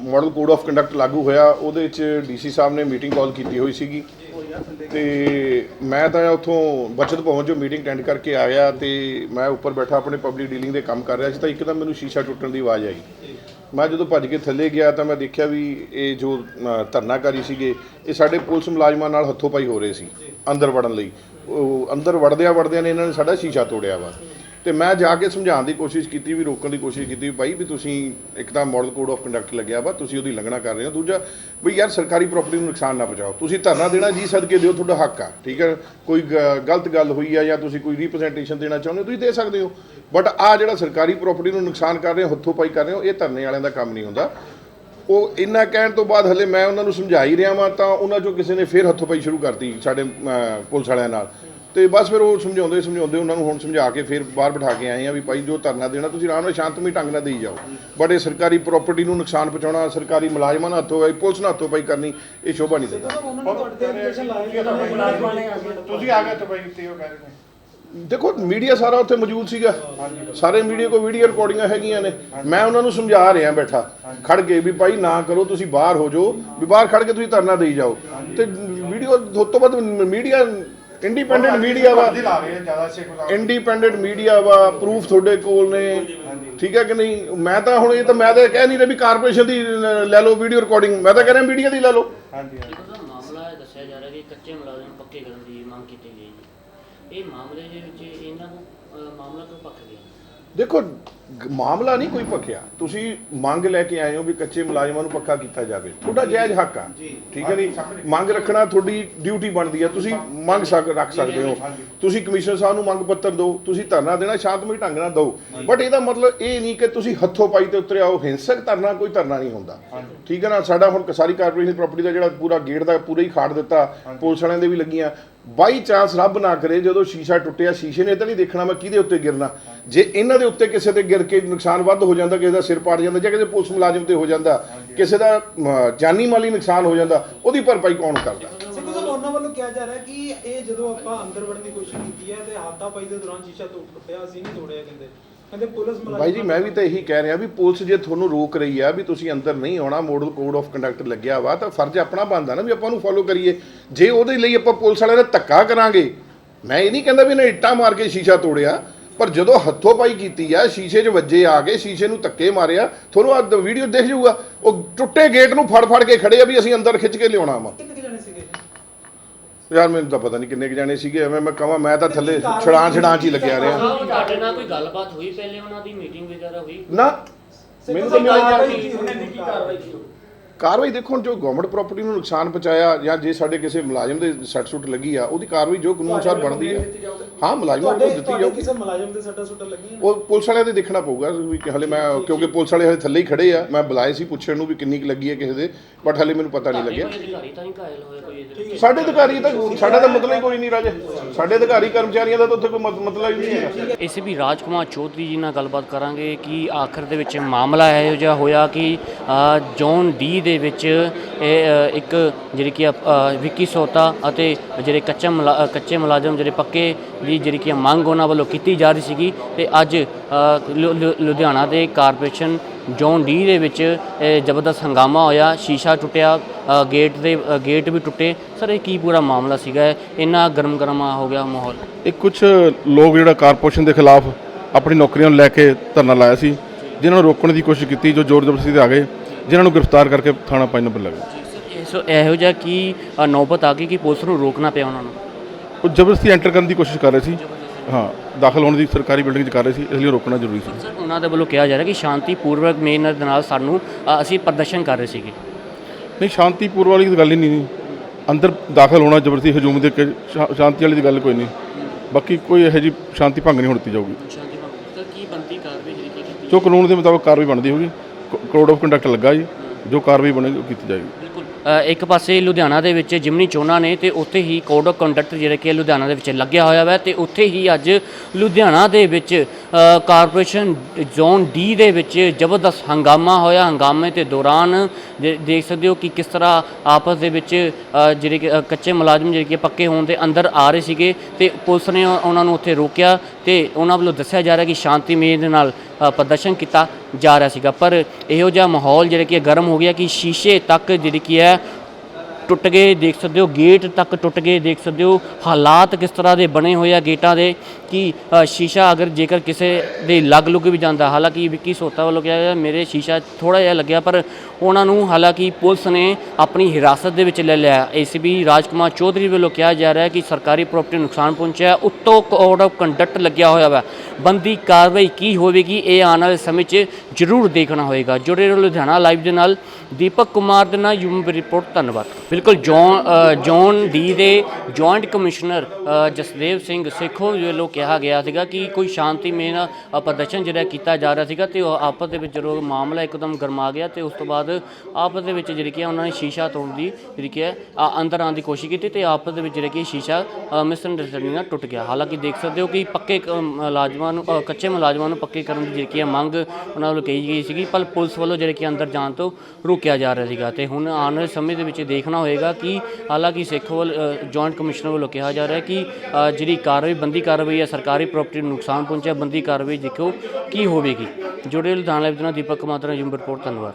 ਮਾਡਲ ਕੋਡ ਆਫ ਕੰਡਕਟ ਲਾਗੂ ਹੋਇਆ ਉਹਦੇ ਵਿੱਚ ਡੀਸੀ ਸਾਹਿਬ ਨੇ ਮੀਟਿੰਗ ਕਾਲ ਕੀਤੀ ਹੋਈ ਸੀਗੀ। ਤੇ ਮੈਂ ਤਾਂ ਉੱਥੋਂ ਬਚਤ ਭਵਨ ਚੋਂ ਮੀਟਿੰਗ ਅਟੈਂਡ ਕਰਕੇ ਆਇਆ ਤੇ ਮੈਂ ਉੱਪਰ ਬੈਠਾ ਆਪਣੇ ਪਬਲਿਕ ਡੀਲਿੰਗ ਦੇ ਕੰਮ ਕਰ ਰਿਹਾ ਸੀ ਤਾਂ ਇੱਕਦਮ ਮੈਨੂੰ ਸ਼ੀਸ਼ਾ ਟੁੱਟਣ ਦੀ ਆਵਾਜ਼ ਆਈ। ਮੈਂ ਜਦੋਂ ਭੱਜ ਕੇ ਥੱਲੇ ਗਿਆ ਤਾਂ ਮੈਂ ਦੇਖਿਆ ਵੀ ਇਹ ਜੋ ਅ, ਧਰਨਾਕਾਰੀ ਸੀਗੇ ਇਹ ਸਾਡੇ ਪੁਲਿਸ ਮੁਲਾਜ਼ਮਾਂ ਨਾਲ ਹੱਥੋਂ ਪਾਈ ਹੋ ਰਹੇ ਸੀ ਅੰਦਰ ਵੜਨ ਲਈ। ਉਹ ਅੰਦਰ ਵੜਦਿਆਂ ਵੜਦਿਆਂ ਨੇ ਇਹਨਾਂ ਨੇ ਸਾਡਾ ਸ਼ੀਸ਼ਾ ਤੋੜਿਆ ਵਾ। ਤੇ ਮੈਂ ਜਾ ਕੇ ਸਮਝਾਉਣ ਦੀ ਕੋਸ਼ਿਸ਼ ਕੀਤੀ, ਵੀ ਰੋਕਣ ਦੀ ਕੋਸ਼ਿਸ਼ ਕੀਤੀ, ਵੀ ਭਾਈ ਵੀ ਤੁਸੀਂ ਇੱਕ ਤਾਂ ਮਾਡਲ ਕੋਡ ਆਫ ਕੰਡਕਟ ਲੱਗਿਆ ਵਾ, ਤੁਸੀਂ ਉਹਦੀ ਲੰਘਣਾ ਕਰ ਰਹੇ ਹੋ। ਦੂਜਾ, ਵੀ ਯਾਰ ਸਰਕਾਰੀ ਪ੍ਰਾਪਰਟੀ ਨੂੰ ਨੁਕਸਾਨ ਨਾ ਪਹੁੰਚਾਓ। ਤੁਸੀਂ ਧਰਨਾ ਦੇਣਾ ਜੀ, ਸਦਕੇ ਦਿਓ, ਤੁਹਾਡਾ ਹੱਕ ਆ, ਠੀਕ ਹੈ ਕੋਈ ਗ- ਗਲਤ ਗੱਲ ਹੋਈ ਆ ਜਾਂ ਤੁਸੀਂ ਕੋਈ ਰਿਪਰੈਜ਼ੈਂਟੇਸ਼ਨ ਦੇਣਾ ਚਾਹੁੰਦੇ ਹੋ, ਤੁਸੀਂ ਦੇ ਸਕਦੇ ਹੋ। ਬਟ ਆ ਜਿਹੜਾ ਸਰਕਾਰੀ ਪ੍ਰਾਪਰਟੀ ਨੂੰ ਨੁਕਸਾਨ ਕਰ ਰਹੇ ਹੋ, ਹੱਥੋਂ ਪਾਈ ਕਰ ਰਹੇ ਹੋ, ਇਹ ਧਰਨੇ ਵਾਲਿਆਂ ਦਾ ਕੰਮ ਨਹੀਂ ਹੁੰਦਾ। ਉਹ ਇੰਨਾ ਕਹਿਣ ਤੋਂ ਬਾਅਦ ਹਲੇ ਮੈਂ ਉਹਨਾਂ ਨੂੰ ਸਮਝਾ ਹੀ ਰਿਹਾ ਵਾਂ, ਤਾਂ ਉਹਨਾਂ ਚੋਂ ਕਿਸੇ ਨੇ ਫੇਰ ਹੱਥੋਂ ਪਾਈ ਸ਼ੁਰੂ ਕਰਤੀ, ਸਾਡੇ ਪੁਲਿਸ ਵਾਲਿਆਂ ਨਾਲ। ਤੇ ਬਸ ਫਿਰ ਉਹ ਸਮਝਾਉਂਦੇ ਸਮਝਾਉਂਦੇ ਉਹਨਾਂ ਨੂੰ ਹੁਣ ਸਮਝਾ ਕੇ ਫਿਰ ਬਾਹਰ ਬਿਠਾ ਕੇ ਆਏ ਆ ਵੀ ਭਾਈ ਜੋ ਧਰਨਾ ਦੇਣਾ ਤੁਸੀਂ ਆਰਾਮ ਨਾਲ ਸ਼ਾਂਤਮਈ ਢੰਗ ਨਾਲ ਦੇਈ ਜਾਓ। ਇਹ ਸਰਕਾਰੀ ਪ੍ਰਾਪਰਟੀ ਨੂੰ ਨੁਕਸਾਨ ਪਹੁੰਚਾਉਣਾ ਸਰਕਾਰੀ ਮੁਲਾਜ਼ਮਾਂ ਨਾਲ ਹੱਥੋਂ ਪੁਲਿਸ ਨਾਲ ਹੱਥੋਂ ਪਾਈ ਕਰਨੀ ਇਹ ਸ਼ੋਭਾ ਨਹੀਂ ਦਿੰਦਾ। ਤੁਸੀਂ ਆ ਗਏ ਤਾਂ ਬਾਈ ਤੇ ਉਹ ਕਹਿ ਰਹੇ ਨੇ। ਦੇਖੋ ਮੀਡੀਆ ਸਾਰਾ ਉੱਥੇ ਮੌਜੂਦ ਸੀਗਾ। ਸਾਰੇ ਮੀਡੀਆ ਕੋ ਵੀਡੀਓ ਰਿਕਾਰਡਿੰਗਾਂ ਹੈਗੀਆਂ ਨੇ। ਮੈਂ ਉਹਨਾਂ ਨੂੰ ਸਮਝਾ ਰਿਹਾ ਬੈਠਾ। ਖੜ ਕੇ ਵੀ ਭਾਈ ਨਾ ਕਰੋ ਤੁਸੀਂ ਬਾਹਰ ਹੋ ਜਾਓ। ਵੀ ਬਾਹਰ ਖੜ ਕੇ ਤੁਸੀਂ ਧਰਨਾ ਦੇਈ ਜਾਓ। ਤੇ ਵੀਡੀਓ ਤੋਂ ਬਾਅਦ ਮੀਡੀਆ ਇੰਡੀਪੈਂਡੈਂਟ ਮੀਡੀਆ ਵਾ। ਇੰਡੀਪੈਂਡੈਂਟ ਮੀਡੀਆ ਵਾ ਪ੍ਰੂਫ ਤੁਹਾਡੇ ਕੋਲ ਨੇ। ਠੀਕ ਹੈ ਕਿ ਨਹੀਂ? ਮੈਂ ਤਾਂ ਹੁਣ ਇਹ ਤਾਂ ਮੈਂ ਤਾਂ ਕਹਿ ਨਹੀਂ ਰਿਹਾ ਵੀ ਕਾਰਪੋਰੇਸ਼ਨ ਦੀ ਲੈ ਲਓ ਵੀਡੀਓ ਰਿਕਾਰਡਿੰਗ ਮੈਂ ਤਾਂ ਕਹਿ ਰਿਹਾ ਮੀਡੀਆ ਦੀ ਲੈ ਲਓ। ਹਾਂਜੀ ਉਹਦਾ ਮਾਮਲਾ ਇਹ ਦੱਸਿਆ ਜਾ ਰਿਹਾ ਕਿ ਕੱਚੇ ਮੁਲਾਜ਼ਮ ਪੱਕੇ ਕਰਨ ਦੀ ਮੰਗ ਕੀਤੀ ਗਈ ਹੈ ਇਹ ਮਾਮਲੇ ਦੇ ਵਿੱਚ ਇਹਨਾਂ ਨੂੰ ਅਹ, ਮਾਮਲਾ ਕਿਉਂ ਪੱਕ ਗਿਆ? ਦੇਖੋ ਮਾਮਲਾ ਨਹੀਂ ਕੋਈ ਪੱਕਿਆ ਤੁਸੀਂ ਮੰਗ ਲੈ ਕੇ ਆਏ ਹੋ ਵੀ ਕੱਚੇ ਮੁਲਾਜ਼ਮਾਂ ਨੂੰ ਪੱਕਾ ਕੀਤਾ ਜਾਵੇ। ਤੁਹਾਡਾ ਜਾਇਜ਼ ਹੱਕ ਆ। ਠੀਕ ਹੈ ਨਹੀਂ ਮੰਗ ਰੱਖਣਾ ਤੁਹਾਡੀ ਡਿਊਟੀ ਬਣਦੀ ਆ। ਤੁਸੀਂ ਮੰਗ ਸਕ ਰੱਖ ਸਕਦੇ ਹੋ। ਤੁਸੀਂ ਕਮਿਸ਼ਨਰ ਸਾਹਿਬ ਨੂੰ ਮੰਗ ਪੱਤਰ ਦਿਓ। ਤੁਸੀਂ ਧਰਨਾ ਦੇਣਾ ਸ਼ਾਂਤਮਈ ਢੰਗ ਨਾਲ ਦਿਓ। ਬਟ ਇਹਦਾ ਮਤਲਬ ਇਹ ਨਹੀਂ ਕਿ ਤੁਸੀਂ ਹੱਥੋਂ ਪਾਈ ਤੇ ਉਤਰੇ ਆਓ ਹਿੰਸਕ ਧਰਨਾ ਕੋਈ ਧਰਨਾ ਨਹੀਂ ਹੁੰਦਾ। ਠੀਕ ਹੈ ਨਾ? ਸਾਡਾ ਹੁਣ ਸਾਰੀ ਕਾਰਪੋਰੇਸ਼ਨ ਪ੍ਰਾਪਰਟੀ ਦਾ ਜਿਹੜਾ ਪੂਰਾ ਗੇਟ ਦਾ ਪੂਰਾ ਹੀ ਖਾੜ ਦਿੱਤਾ। ਪੁਲਿਸ ਵਾਲਿਆਂ ਦੇ ਵੀ ਲੱਗੀਆਂ। ਬਾਈ ਚਾਂਸ ਰੱਬ ਨਾ ਕਰੇ ਜਦੋਂ ਸ਼ੀਸ਼ਾ ਟੁੱਟਿਆ। ਸ਼ੀਸ਼ੇ ਨੇ ਤਾਂ ਨਹੀਂ ਦੇਖਣਾ ਮੈਂ ਕਿਹਦੇ ਉੱਤੇ ਗਿਰਨਾ। ਜੇ ਇਹਨਾਂ ਦੇ ਉੱਤੇ ਕਿਸੇ ਤੇ ਗਿਰ ਕੇ ਨੁਕਸਾਨ ਵੱਧ ਹੋ ਜਾਂਦਾ ਕਿਸੇ ਦਾ ਸਿਰ ਪਾੜ ਜਾਂਦਾ ਜਾਂ ਕਿਸੇ ਪੁਲਿਸ ਮੁਲਾਜ਼ਮ ਤੇ ਹੋ ਜਾਂਦਾ ਕਿਸੇ ਦਾ ਜਾਨੀ ਮਾਲੀ ਨੁਕਸਾਨ ਹੋ ਜਾਂਦਾ ਉਹਦੀ ਭਰਪਾਈ ਕੌਣ ਕਰਦਾ? ਸਿੱਧੂ ਸਾਹਿਬ ਉਹਨਾਂ ਵੱਲੋਂ ਕਿਹਾ ਜਾ ਰਿਹਾ ਕਿ ਇਹ ਜਦੋਂ ਆਪਾਂ ਅੰਦਰ ਵੜਨ ਦੀ ਕੋਸ਼ਿਸ਼ ਕੀਤੀ ਹੈ ਤੇ ਹਾਤਾਪਾਈ ਦੇ ਦੌਰਾਨ ਸ਼ੀਸ਼ਾ ਟੁੱਟ ਟੁੱਟਿਆ ਅਸੀਂ ਨਹੀਂ ਤੋੜਿਆ ਕਹਿੰਦੇ। ਕਹਿੰਦੇ ਪੁਲਿਸ ਮੁਲਾਜ਼ਮ ਬਾਈ ਜੀ ਮੈਂ ਵੀ ਤਾਂ ਇਹੀ ਕਹਿ ਰਿਹਾ ਵੀ ਪੁਲਿਸ ਜੇ ਤੁਹਾਨੂੰ ਰੋਕ ਰਹੀ ਆ ਵੀ ਤੁਸੀਂ ਅੰਦਰ ਨਹੀਂ ਆਉਣਾ ਮੋਡਲ ਕੋਡ ਆਫ ਕੰਡਕਟ ਲੱਗਿਆ ਵਾ ਤਾਂ ਫਰਜ਼ ਆਪਣਾ ਬਣਦਾ ਨਾ ਵੀ ਆਪਾਂ ਉਹਨੂੰ ਫੋਲੋ ਕਰੀਏ। ਜੇ ਉਹਦੇ ਲਈ ਆਪਾਂ ਪੁਲਿਸ ਵਾਲਿਆਂ ਨਾਲ ਧੱਕਾ ਕਰਾਂਗੇ ਮੈਂ ਇਹ ਨਹੀਂ ਕਹਿੰਦਾ ਵੀ ਇਹਨੇ ਇੱਟਾਂ ਮਾਰ ਕੇ ਸ਼ੀਸ਼ਾ ਤੋੜਿਆ ਪਰ ਜਦੋਂ ਹੱਥੋਂ ਪਾਈ ਕੀਤੀ ਆ ਸ਼ੀਸ਼ੇ 'ਚ ਵੱਜੇ ਆ ਕੇ ਸ਼ੀਸ਼ੇ ਨੂੰ ਧੱਕੇ ਮਾਰਿਆ ਤੁਹਾਨੂੰ ਆ ਵੀਡੀਓ ਦਿਖ ਜਾਊਗਾ। ਉਹ ਟੁੱਟੇ ਗੇਟ ਨੂੰ ਫੜ ਫੜ ਕੇ ਖੜੇ ਆ ਵੀ ਅਸੀਂ ਅੰਦਰ ਖਿੱਚ ਕੇ ਲਿਆਉਣਾ ਵਾ। ਕੁ ਯਾਰ ਮੈਨੂੰ ਤਾਂ ਪਤਾ ਨਹੀਂ ਕਿੰਨੇ ਕੁ ਜਾਣੇ ਸੀਗੇ ਐਵੇਂ ਮੈਂ ਕਹਾਂ ਮੈਂ ਤਾਂ ਥੱਲੇ ਛੜਾਂ ਛੜਾਂ 'ਚ ਹੀ ਲੱਗਿਆ ਰਿਹਾ। ਸਾਹਿਬ ਤੁਹਾਡੇ ਨਾਲ ਕੋਈ ਗੱਲਬਾਤ ਹੋਈ ਪਹਿਲੇ ਉਹਨਾਂ ਦੀ ਮੀਟਿੰਗ ਵਗੈਰਾ ਹੋਈ? ਨਾ। ਮੈਨੂੰ ਤਾਂ ਮਿਲਿਆ ਕਾਰਵਾਈ ਕਾਰਵਾਈ ਦੇਖੋ ਜੋ ਗਵਰਨਮੈਂਟ ਪ੍ਰਾਪਰਟੀ ਨੂੰ ਨੁਕਸਾਨ ਪਹੁੰਚਾਇਆ ਜਾਂ ਜੇ ਸਾਡੇ ਕਿਸੇ ਮੁਲਾਜ਼ਮ ਦੇ ਸੱਟ ਸੁੱਟ ਲੱਗੀ ਆ ਉਹਦੀ ਕਾਰਵਾਈ ਜੋ ਕਾਨੂੰਨ ਅਨੁਸਾਰ ਬਣਦੀ ਹੈ। ਹਾਂ ਮੁਲਾਜ਼ਮਾਂ ਨੂੰ ਦਿੱਤੀ ਜਾਊਗੀ। ਕਿਸੇ ਮੁਲਾਜ਼ਮ ਦੇ ਸੱਟਾ ਸੁੱਟਾਂ ਲੱਗੀਆਂ? ਉਹ ਪੁਲਿਸ ਵਾਲਿਆਂ ਦੇ ਦੇਖਣਾ ਪਊਗਾ ਵੀ ਕਿ ਹਲੇ ਮੈਂ ਕਿਉਂਕਿ ਪੁਲਿਸ ਵਾਲੇ ਹਲੇ ਥੱਲੇ ਹੀ ਖੜੇ ਆ। ਮੈਂ ਬੁਲਾਏ ਸੀ ਪੁੱਛਣ ਨੂੰ ਵੀ ਕਿੰਨੀ ਕੁ ਲੱਗੀ ਹੈ ਕਿਸੇ ਦੇ ਬਟ ਹਲੇ ਮੈਨੂੰ ਪਤਾ ਨਹੀਂ ਲੱਗਿਆ? ਸਾਡੇ ਅਧਿਕਾਰੀ ਤਾਂ ਸਾਡਾ ਤਾਂ ਮਤਲਬ ਹੀ ਕੋਈ ਨਹੀਂ ਰਾਜੇ। ਸਾਡੇ ਅਧਿਕਾਰੀ ਕਰਮਚਾਰੀਆਂ ਦਾ ਤਾਂ ਉੱਥੇ ਕੋਈ ਮਤ- ਮਤਲਬ ਹੀ ਨਹੀਂ ਹੈਗਾ। ਇਸੇ ਵੀ ਰਾਜਕੁਮਾਰ ਚੌਧਰੀ ਜੀ ਨਾਲ ਗੱਲਬਾਤ ਕਰਾਂਗੇ ਕਿ ਆਖਰ ਦੇ ਵਿੱਚ ਮਾਮਲਾ ਇਹੋ ਜਿਹਾ ਹੋਇਆ ਕਿ ਜ਼ੋਨ ਡੀ ਦੇ ਵਿੱਚ ਇੱਕ ਜਿਹੜੀ ਕਿ ਅ, ਵਿੱਕੀ ਸੋਤਾ ਅਤੇ ਜਿਹੜੇ ਕੱਚੇ ਮੁਲਾ- ਕੱਚੇ ਮੁਲਾਜ਼ਮ ਜਿਹੜੇ ਪੱਕੇ ਦੀ ਜਿਹੜੀ ਕਿ ਮੰਗ ਉਹਨਾਂ ਵੱਲੋਂ ਕੀਤੀ ਜਾ ਰਹੀ ਸੀਗੀ ਤੇ ਅੱਜ ਲੁ- ਲੁ- ਲੁਧਿਆਣਾ ਦੇ ਕਾਰਪੋਰੇਸ਼ਨ ਜ਼ੋਨ ਡੀ ਦੇ ਵਿੱਚ ਜ਼ਬਰਦਸਤ ਹੰਗਾਮਾ ਹੋਇਆ ਸ਼ੀਸ਼ਾ ਟੁੱਟਿਆ ਗੇਟ ਦੇ ਗੇਟ ਵੀ ਟੁੱਟੇ। ਸਰ ਇਹ ਕੀ ਪੂਰਾ ਮਾਮਲਾ ਸੀਗਾ? ਇੰਨਾ ਗਰਮ ਗਰਮਾ ਹੋ ਗਿਆ ਮਾਹੌਲ। ਇਹ ਕੁਝ ਲੋਕ ਜਿਹੜਾ ਕਾਰਪੋਰੇਸ਼ਨ ਦੇ ਖਿਲਾਫ ਆਪਣੀ ਨੌਕਰੀਆਂ ਨੂੰ ਲੈ ਕੇ ਧਰਨਾ ਲਾਇਆ ਸੀ ਜਿਨ੍ਹਾਂ ਨੂੰ ਰੋਕਣ ਦੀ ਕੋਸ਼ਿਸ਼ ਕੀਤੀ ਜੋ ਜ਼ੋਰ ਜ਼ਬਰਦਸਤੀ ਤੇ ਆ ਗਏ। ਜਿਨ੍ਹਾਂ ਨੂੰ ਗ੍ਰਿਫਤਾਰ ਕਰਕੇ ਥਾਣਾ ਪੰਜ ਨੰਬਰ ਲੈ ਗਏ। ਸੋ ਇਹੋ ਜਿਹਾ ਕੀ ਅ, ਨੌਬਤ ਆ ਗਈ ਕਿ ਪੁਲਿਸ ਨੂੰ ਰੋਕਣਾ ਪਿਆ ਉਹਨਾਂ ਨੂੰ? ਉਹ ਜ਼ਬਰਦਸਤੀ ਐਂਟਰ ਕਰਨ ਦੀ ਕੋਸ਼ਿਸ਼ ਕਰ ਰਹੇ ਸੀ। ਹਾਂ ਦਾਖਲ ਹੋਣ ਦੀ ਸਰਕਾਰੀ ਬਿਲਡਿੰਗ 'ਚ ਕਰ ਰਹੇ ਸੀ ਇਸ ਲਈ ਰੋਕਣਾ ਜ਼ਰੂਰੀ ਸੀ। ਸਰ ਉਹਨਾਂ ਦੇ ਵੱਲੋਂ ਕਿਹਾ ਜਾ ਰਿਹਾ ਕਿ ਸ਼ਾਂਤੀਪੂਰਵਕ ਮੇਨ ਦੇ ਨਾਲ ਸਾਨੂੰ ਅ, ਅਸੀਂ ਪ੍ਰਦਰਸ਼ਨ ਕਰ ਰਹੇ ਸੀਗੇ। ਨਹੀਂ ਸ਼ਾਂਤੀਪੂਰਵ ਵਾਲੀ ਤਾਂ ਗੱਲ ਹੀ ਨਹੀਂ। ਸੀ। ਅੰਦਰ ਦਾਖਲ ਹੋਣਾ ਜ਼ਬਰਦਸਤੀ ਹਜੂਮ ਦੇ ਕੇ ਸ਼ਾ- ਸ਼ਾਂਤੀ ਵਾਲੀ ਦੀ ਗੱਲ ਕੋਈ ਨਹੀਂ। ਬਾਕੀ ਕੋਈ ਇਹੋ ਜਿਹੀ ਸ਼ਾਂਤੀ ਭੰਗ ਨਹੀਂ ਹੋਣ ਦਿੱਤੀ ਜਾਊਗੀ। ਸਰ ਕੀ ਬੰਦੀ ਕਾਰਵਾਈ ਜਿਹੜੀ ਕੀਤੀ ਜੋ ਕਾਨੂੰਨ ਦੇ ਮੁਤਾਬਕ ਕਾਰਵਾਈ ਬਣਦੀ ਹੋਊਗੀ। ਕੋਡ ਆਫ ਕੰਡਕਟ ਲੱਗਾ ਜੀ, ਜੋ ਕਾਰਵਾਈ ਬਣੇਗੀ ਉਹ ਕੀਤੀ ਜਾਏਗੀ। ਬਿਲਕੁਲ। ਇੱਕ ਪਾਸੇ ਲੁਧਿਆਣਾ ਦੇ ਵਿੱਚ ਜਿਮਨੀ ਚੋਣਾਂ ਨੇ ਤੇ ਉੱਥੇ ਹੀ ਕੋਡ ਆਫ ਕੰਡਕਟ ਜਿਹੜਾ ਕਿ ਲੁਧਿਆਣਾ ਦੇ ਵਿੱਚ ਲੱਗਿਆ ਹੋਇਆ ਹੈ ਤੇ ਉੱਥੇ ਹੀ ਅੱਜ ਲੁਧਿਆਣਾ ਦੇ ਵਿੱਚ ਕਾਰਪੋਰੇਸ਼ਨ ਜ਼ੋਨ ਡੀ ਦੇ ਵਿੱਚ ਜ਼ਬਰਦਸਤ ਹੰਗਾਮਾ ਹੋਇਆ। ਹੰਗਾਮੇ ਦੇ ਦੌਰਾਨ ਦੇ- ਦੇਖ ਸਕਦੇ ਹੋ ਕਿ ਕਿਸ ਤਰ੍ਹਾਂ ਆਪਸ ਦੇ ਵਿੱਚ ਜਿਹੜੇ ਕਿ ਕੱਚੇ ਮੁਲਾਜ਼ਮ ਜਿਹੜੇ ਕਿ ਪੱਕੇ ਹੋਣ ਦੇ ਅੰਦਰ ਆ ਰਹੇ ਸੀਗੇ ਤੇ ਪੁਲਿਸ ਨੇ ਉਹਨਾਂ ਨੂੰ ਉੱਥੇ ਰੋਕਿਆ ਤੇ ਉਹਨਾਂ ਵੱਲੋਂ ਦੱਸਿਆ ਜਾ ਰਿਹਾ ਕਿ ਸ਼ਾਂਤੀਮਈ ਦੇ ਨਾਲ ਪ੍ਰਦਰਸ਼ਨ ਕੀਤਾ ਜਾ ਰਿਹਾ ਸੀਗਾ। ਪਰ ਇਹੋ ਜਿਹਾ ਮਾਹੌਲ ਜਿਹੜਾ ਕਿ ਗਰਮ ਹੋ ਗਿਆ ਕਿ ਸ਼ੀਸ਼ੇ ਤੱਕ ਜਿਹੜੀ ਕੀ ਹੈ ਟੁੱਟ ਗਏ ਦੇਖ ਸਕਦੇ ਹੋ, ਗੇਟ ਤੱਕ ਟੁੱਟ ਗਏ ਦੇਖ ਸਕਦੇ ਹੋ, ਹਾਲਾਤ ਕਿਸ ਤਰ੍ਹਾਂ ਦੇ ਬਣੇ ਹੋਏ ਆ ਗੇਟਾਂ ਦੇ ਕਿ ਸ਼ੀਸ਼ਾ ਅਗਰ ਜੇਕਰ ਕਿਸੇ ਦੇ ਲੱਗ ਲੁੱਗ ਵੀ ਜਾਂਦਾ, ਹਾਲਾਂਕਿ ਵਿੱਕੀ ਸੋਤਾ ਵੱਲੋਂ ਕਿਹਾ ਗਿਆ, ਮੇਰੇ ਸ਼ੀਸ਼ਾ ਥੋੜਾ ਜਿਹਾ ਲੱਗਿਆ, ਪਰ ਉਹਨਾਂ ਨੂੰ ਹਾਲਾਂਕਿ ਪੁਲਿਸ ਨੇ ਆਪਣੀ ਹਿਰਾਸਤ ਦੇ ਵਿੱਚ ਲੈ ਲਿਆ। ਏਸੀਬੀ ਰਾਜਕੁਮਾਰ ਚੌਧਰੀ ਵੱਲੋਂ ਕਿਹਾ ਜਾ ਰਿਹਾ ਹੈ ਕਿ ਸਰਕਾਰੀ ਪ੍ਰਾਪਰਟੀ ਨੂੰ ਨੁਕਸਾਨ ਪਹੁੰਚਿਆ, ਉੱਤੋਂ ਕੋਡ ਆਫ ਕੰਡਕਟ ਲੱਗਿਆ ਹੋਇਆ ਵਾ। ਬੰਦੀ ਕਾਰਵਾਈ ਕੀ ਹੋਵੇਗੀ, ਇਹ ਆਉਣ ਵਾਲੇ ਸਮੇਂ 'ਚ ਜ਼ਰੂਰ ਦੇਖਣਾ ਹੋਏਗਾ। ਜੁੜੇ ਰਹੋ ਲੁਧਿਆਣਾ ਲਾਈਵ ਦੇ ਨਾਲ। ਦੀਪਕ ਕੁਮਾਰ ਦੇ ਨਾਲ ਯੂਮ ਰਿਪੋਰਟ, ਧੰਨਵਾਦ। ਬਿਲਕੁਲ, ਜੌਨ ਜੌਨ ਡੀ ਦੇ ਜੁਆਇੰਟ ਕਮਿਸ਼ਨਰ ਜਸਦੇਵ ਸਿੰਘ ਸਿੱਖੋ ਵੱਲੋਂ ਕਿਹਾ ਗਿਆ ਸੀਗਾ ਕਿ ਕੋਈ ਸ਼ਾਂਤੀਮਈ ਪ੍ਰਦਰਸ਼ਨ ਜਿਹੜਾ ਕੀਤਾ ਜਾ ਰਿਹਾ ਸੀਗਾ ਤੇ ਉਹ ਆਪਸ ਦੇ ਵਿੱਚ ਜਦੋਂ ਮਾਮਲਾ ਇੱਕਦਮ ਗਰਮਾ ਗਿਆ ਤੇ ਉਸ ਤੋਂ ਬਾਅਦ ਆਪਸ ਦੇ ਵਿੱਚ ਜਿਹੜੀ ਕਿ ਉਹਨਾਂ ਨੇ ਸ਼ੀਸ਼ਾ ਤੋੜਨ ਦੀ ਜਿਹੜੀ ਕਿ ਅੰਦਰ ਆਉਣ ਦੀ ਕੋਸ਼ਿਸ਼ ਕੀਤੀ ਤੇ ਆਪਸ ਦੇ ਵਿੱਚ ਜਿਹੜਾ ਕਿ ਸ਼ੀਸ਼ਾ ਮਿਸ ਅੰਡਰਸਟੈਂਡਿੰਗ ਨਾਲ ਟੁੱਟ ਗਿਆ। ਹਾਲਾਂਕਿ ਦੇਖ ਸਕਦੇ ਹੋ ਕਿ ਪੱਕੇ ਕ- ਮੁਲਾਜ਼ਮਾਂ ਨੂੰ ਕੱਚੇ ਮੁਲਾਜ਼ਮਾਂ ਨੂੰ ਪੱਕੇ ਕਰਨ ਦੀ ਜਿਹੜੀ ਕਿ ਮੰਗ ਉਹਨਾਂ ਵੱਲੋਂ ਕਹੀ ਗਈ ਸੀਗੀ, ਪਰ ਪੁਲਿਸ ਵੱਲੋਂ ਜਿਹੜੇ ਕਿ ਅੰਦਰ ਜਾਣ ਤੋਂ ਰੋਕਿਆ ਜਾ ਰਿਹਾ ਸੀਗਾ ਤੇ ਹੁਣ ਆਉਣ ਵਾਲੇ ਸਮੇਂ ਦੇ ਵਿੱਚ ਦੇਖਣਾ ਹੋਏਗਾ ਕਿ ਹਾਲਾਂਕਿ ਸਿੱਖ ਵੱਲ ਜੁਆਇੰਟ ਕਮਿਸ਼ਨਰ ਵੱਲੋਂ ਕਿਹਾ ਜਾ ਰਿਹਾ ਹੈ ਕਿ ਅ, ਜਿਹੜੀ ਕਾਰਵਾਈ ਬੰਦੀ ਕਾਰਵਾਈ ਹੈ ਸਰਕਾਰੀ ਪ੍ਰਾਪਰਟੀ ਨੂੰ ਨੁਕਸਾਨ ਪਹੁੰਚਿਆ ਬੰਦੀ ਕਾਰਵਾਈ ਦੇਖੋ ਕੀ ਹੋਵੇਗੀ। ਜੁੜੇ ਲੁਧਿਆਣਾ ਲਾਈਵ ਦੇ ਨਾਲ ਦੀਪਕ ਕੁਮਾਰ ਦਾ ਯੂਮ ਰਿਪੋਰਟ ਧੰਨਵਾਦ।